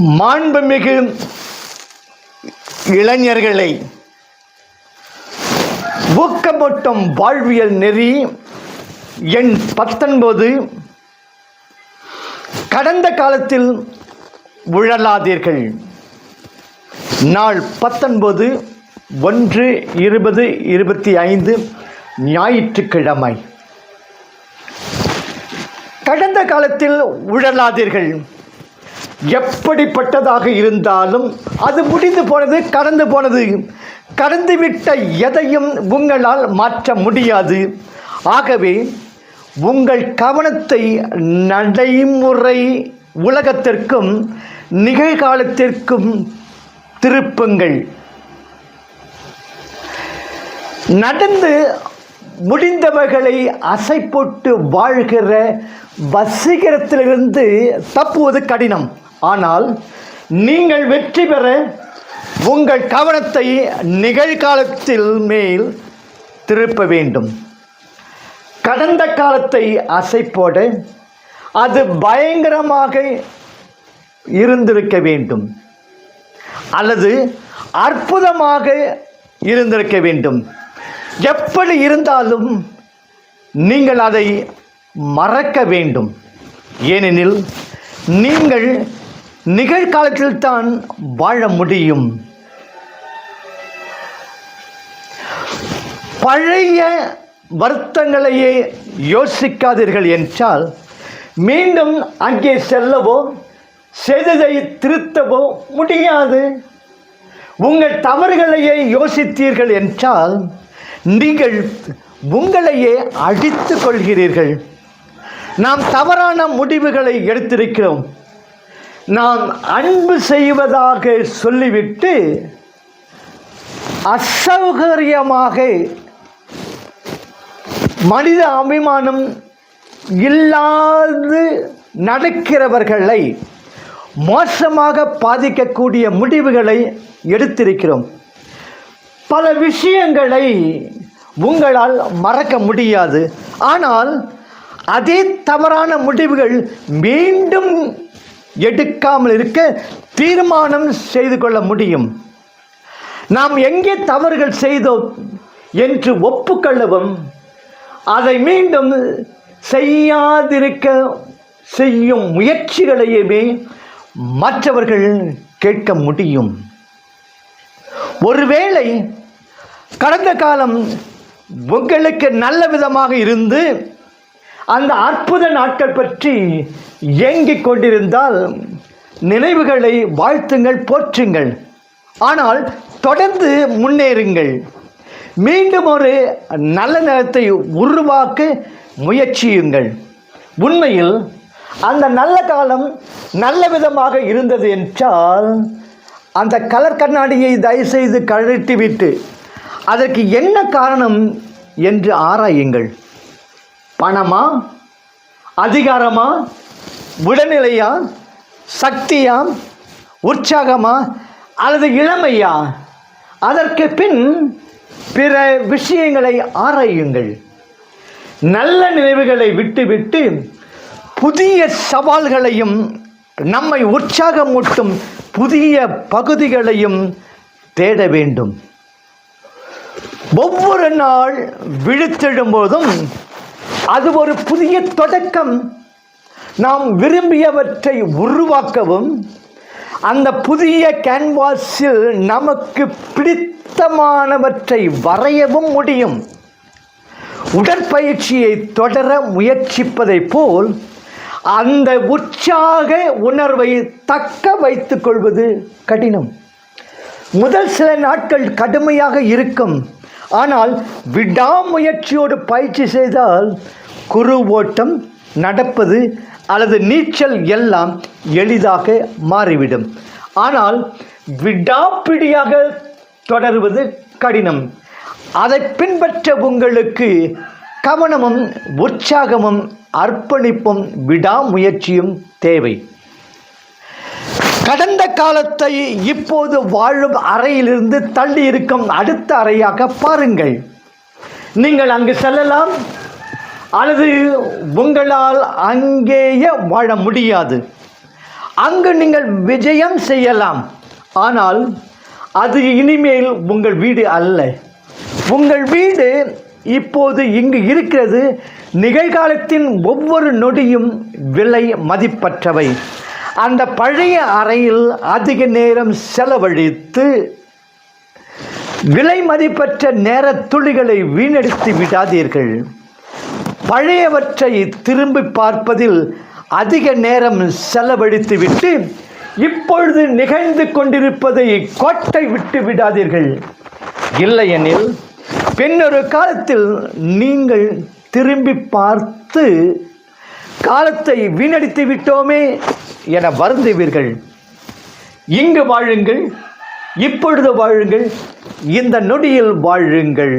மாண்புமிகு இளைஞர்களை ஊக்கமூட்டும் வாழ்வியல் நெறி எண் பத்தொன்பது கடந்த காலத்தில் உழலாதீர்கள். நாள் பத்தொன்பது ஒன்று இருபது இருபத்தி ஐந்து ஞாயிற்றுக்கிழமை. கடந்த காலத்தில் உழலாதீர்கள். எப்படிப்பட்டதாக இருந்தாலும் அது முடிந்து போனது கடந்து போனது. கடந்துவிட்ட எதையும் உங்களால் மாற்ற முடியாது. ஆகவே உங்கள் கவனத்தை நடைமுறை உலகத்திற்கும் நிகழ்காலத்திற்கும் திருப்புங்கள். நடந்து முடிந்தவர்களை அசை போட்டு வாழ்கிற வசீகரத்திலிருந்து தப்புவது கடினம். ஆனால் நீங்கள் வெற்றி பெற உங்கள் கவனத்தை நிகழ்காலத்தில் மேல் திருப்ப வேண்டும். கடந்த காலத்தை அசைப்போடு அது பயங்கரமாக இருந்திருக்க வேண்டும். அல்லது அற்புதமாக இருந்திருக்க வேண்டும். எப்படி இருந்தாலும் நீங்கள் அதை மறக்க வேண்டும். ஏனெனில் நீங்கள் நிகழ்காலத்தில் தான் வாழ முடியும். பழைய வருத்தங்களையே யோசிக்காதீர்கள் என்றால் மீண்டும் அங்கே செல்லவோ செய்ததை திருத்தவோ முடியாது. உங்கள் தவறுகளையே யோசித்தீர்கள் என்றால் நீங்கள் உங்களையே அடித்து கொள்கிறீர்கள். நாம் தவறான முடிவுகளை எடுத்திருக்கிறோம். நாம் அன்பு செய்வதாக சொல்லிவிட்டு அசௌகரியமாக மனித அபிமானம் இல்லாது நடக்கிறவர்களை மோசமாக பாதிக்கக்கூடிய முடிவுகளை எடுத்திருக்கிறோம். பல விஷயங்களை உங்களால் மறக்க முடியாது. ஆனால் அதே தவறான முடிவுகள் மீண்டும் எடுக்காமல் இருக்க தீர்மானம் செய்து கொள்ள முடியும். நாம் எங்கே தவறுகள் செய்தோம் என்று ஒப்புக்கொள்ளவும் அதை மீண்டும் செய்யாதிருக்க செய்யும் முயற்சிகளையுமே மற்றவர்கள் கேட்க முடியும். ஒருவேளை கடந்த காலம் உங்களுக்கு நல்ல விதமாக இருந்து அந்த அற்புத நாட்கள் பற்றி ஏங்கிக் கொண்டிருந்தால் நினைவுகளை வாழ்த்துங்கள் போற்றுங்கள். ஆனால் தொடர்ந்து முன்னேறுங்கள். மீண்டும் ஒரு நல்ல நேரத்தை உருவாக்க முயற்சியுங்கள். உண்மையில் அந்த நல்ல காலம் நல்ல விதமாக இருந்தது என்றால் அந்த கலர் கண்ணாடியை தயவுசெய்து கழட்டிவிட்டு அதற்கு என்ன காரணம் என்று ஆராயுங்கள். பணமா? அதிகாரமா? உடல்நிலையா சக்தியா உற்சாகமா அல்லது இளமையா? அதற்கு பின் பிற விஷயங்களை ஆராயுங்கள். நல்ல நினைவுகளை விட்டுவிட்டு புதிய சவால்களையும் நம்மை உற்சாகமூட்டும் புதிய பகுதிகளையும் தேட வேண்டும். ஒவ்வொரு நாள் விழித்தெழும்போதும் அது ஒரு புதிய தொடக்கம். நாம் விரும்பியவற்றை உருவாக்கவும் அந்த புதிய கேன்வாஸில் நமக்கு பிடித்தமானவற்றை வரையவும் முடியும். உடற்பயிற்சியை தொடர முயற்சிப்பதைப் போல் அந்த உற்சாக உணர்வை தக்க வைத்துக் கொள்வது கடினம். முதல் சில நாட்கள் கடுமையாக இருக்கும். ஆனால் விடாமுயற்சியோடு பயிற்சி செய்தால் குரு ஓட்டம் நடப்பது அல்லது நீச்சல் எல்லாம் எளிதாக மாறிவிடும். ஆனால் விடாப்பிடியாக தொடருவது கடினம். அதை பின்பற்ற உங்களுக்கு கவனமும் உற்சாகமும் அர்ப்பணிப்பும் விடாமுயற்சியும் தேவை. கடந்த காலத்தை இப்போது வாழும் அறையிலிருந்து தள்ளி இருக்கும் அடுத்த அறையாக பாருங்கள். நீங்கள் அங்கு செல்லலாம். அல்லது உங்களால் அங்கேயே வாழ முடியாது. அங்கு நீங்கள் விஜயம் செய்யலாம். ஆனால் அது இனிமேல் உங்கள் வீடு அல்ல. உங்கள் வீடு இப்போது இங்கு இருக்கிறது. நிகழ்காலத்தின் ஒவ்வொரு நொடியும் விலை மதிப்பற்றவை. அந்த பழைய அறையில் அதிக நேரம் செலவழித்து விலை மதிப்பற்ற நேரத் துளிகளை வீணடித்து விடாதீர்கள். பழையவற்றை திரும்பி பார்ப்பதில் அதிக நேரம் செலவழித்துவிட்டு இப்பொழுது நிகழ்ந்து கொண்டிருப்பதை கோட்டை விட்டு விடாதீர்கள். இல்லையெனில் பின்னொரு காலத்தில் நீங்கள் திரும்பி பார்த்து காலத்தை வீணடித்து விட்டோமே என வருந்துவீர்கள். இங்கு வாழுங்கள் இப்பொழுது வாழுங்கள் இந்த நொடியில் வாழுங்கள்.